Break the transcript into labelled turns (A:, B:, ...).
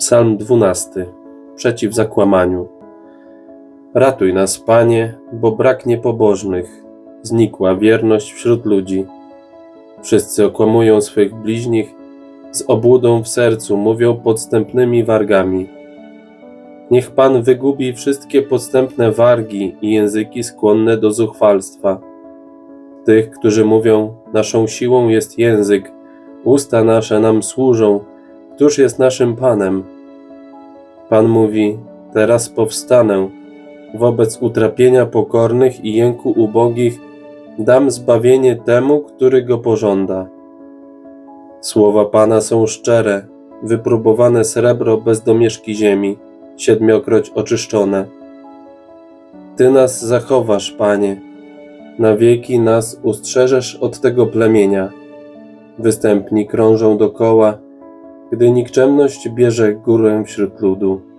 A: Psalm 12. Przeciw zakłamaniu. Ratuj nas, Panie, bo brak niepobożnych. Znikła wierność wśród ludzi. Wszyscy okłamują swych bliźnich, z obłudą w sercu mówią podstępnymi wargami. Niech Pan wygubi wszystkie podstępne wargi i języki skłonne do zuchwalstwa. Tych, którzy mówią, naszą siłą jest język, usta nasze nam służą, któż jest naszym Panem? Pan mówi, teraz powstanę, wobec utrapienia pokornych i jęku ubogich dam zbawienie temu, który go pożąda. Słowa Pana są szczere, wypróbowane srebro bez domieszki ziemi, siedmiokroć oczyszczone. Ty nas zachowasz, Panie, na wieki nas ustrzeżesz od tego plemienia. Występni krążą dokoła, gdy nikczemność bierze górę wśród ludu.